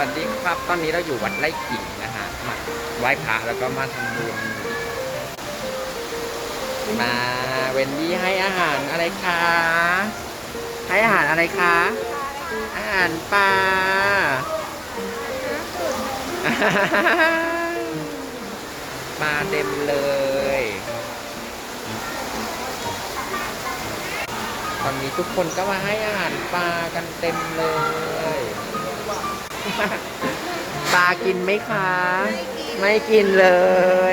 วัสดีครับ ตอนนี้เราอยู่วัดไร่กิ่งนะฮะมาไหว้พระแล้วก็มาทำบุญมาเวนดี้ให้อาหารอะไรคะ ให้อาหารอะไรคะ อาหารปลาปลาเต็มเลย ตอนนี้ทุกคนก็มาให้อาหารปลากันเต็มเลย ปลากินไหมคะ ไม่กินเล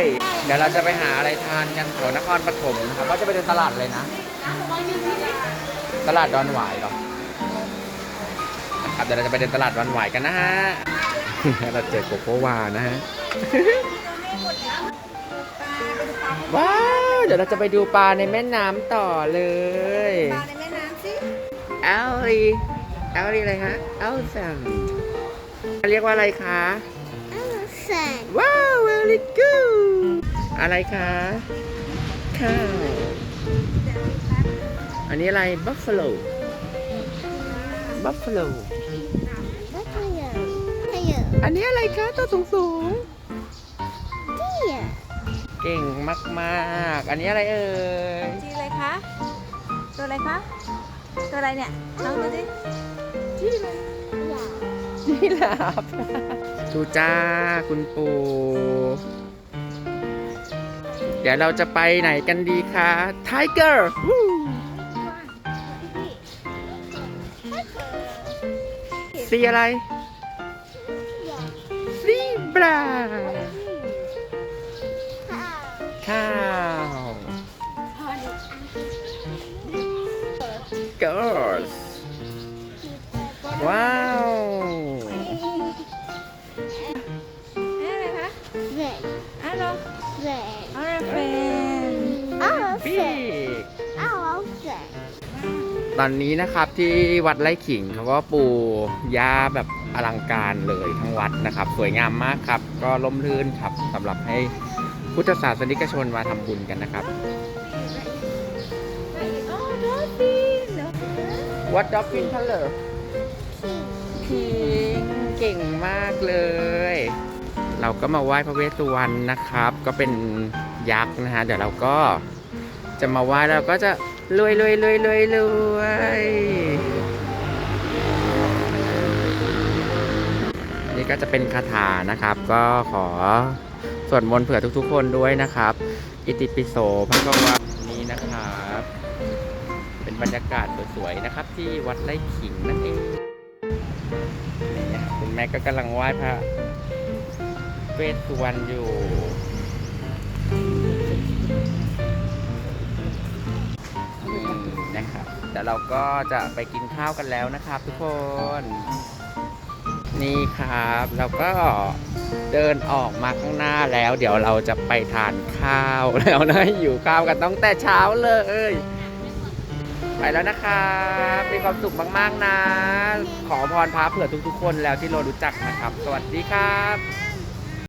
ย เดี๋ยวเราจะไปหาอะไรทานกันแถวนครปฐมนะครับว่าจะไปเดินตลาดเลยนะ ตลาดดอนหวายเหรอนะครับเดี๋ยวเราจะไปเดินตลาดดอนหวายกันนะฮะ เราเจอโกโก้วานะฮะ ว้าว เดี๋ยวเราจะไปดูปลาในแม่น้ำต่อเลยปลาในแม่น้ำสิ เอลลีเอลลีอะไรคะเอลซัม เรียกว่าอะไรคะแสนว้าว very good อะไรคะข้าวอันนี้อะไร buffalo buffalo ก็เทยอะเทยอะอันนี้อะไรคะตัวสูงสูงเที่ยๆเก่งมากๆ อันนี้อะไรเอ่ยจีอะไรคะ ตัวอะไรคะ ตัวอะไรเนี่ยน้องดูดิอยาก นี่หลับทูจ้าคุณปู่ เดี๋ยวเราจะไปไหนกันดีคะไทเกอร์สีอะไรอยากซีบราข้าวข้าว girls ว้าว อ้าวบิ๊แสนกอ้าวแสนตอนนี้นะครับที่วัดไร่ขิงเขาก็ปูหญ้าแบบอลังการเลยทั้งวัดนะครับ สวยงามมากครับ ก็ล่มรื่นครับสำหรับให้พุทธศาสนิกชนมาทำบุญกันนะครับโอ้ดอฟฟินเนอะ What dolphin color พิงเก่งมากเลย เราก็มาไหว้พระเวสสุวรรณนะครับ ก็เป็นยักษ์นะฮะเดี๋ยวเราก็ จะมาไหว้แล้วก็จะรวยรวยรวยรวยรวยนี่ก็จะเป็นคาถานะครับ ก็ขอสวดมนต์เผื่อทุกๆ คนด้วยนะครับ อิติปิโสพระกวานี้นะครับ เป็นบรรยากาศสวยๆนะครับ ที่วัดไร่ขิงนั่นเองนี่คุณแม่ก็กำลังไหว้พระเวสสุวรรณอยู่ ดี๋ยวเราก็จะไปกินข้าวกันแล้วนะครับทุกคน นี่ครับ เราก็เดินออกมาข้างหน้าแล้ว เดี๋ยวเราจะไปทานข้าวแล้วนะอยู่ข้าวกันตั้งแต่เช้าเลย ไปแล้วนะครับมีความสุขมากๆนะ ขอพรพระเผื่อทุกๆคนแล้วที่เรารู้จักนะครับ สวัสดีครับ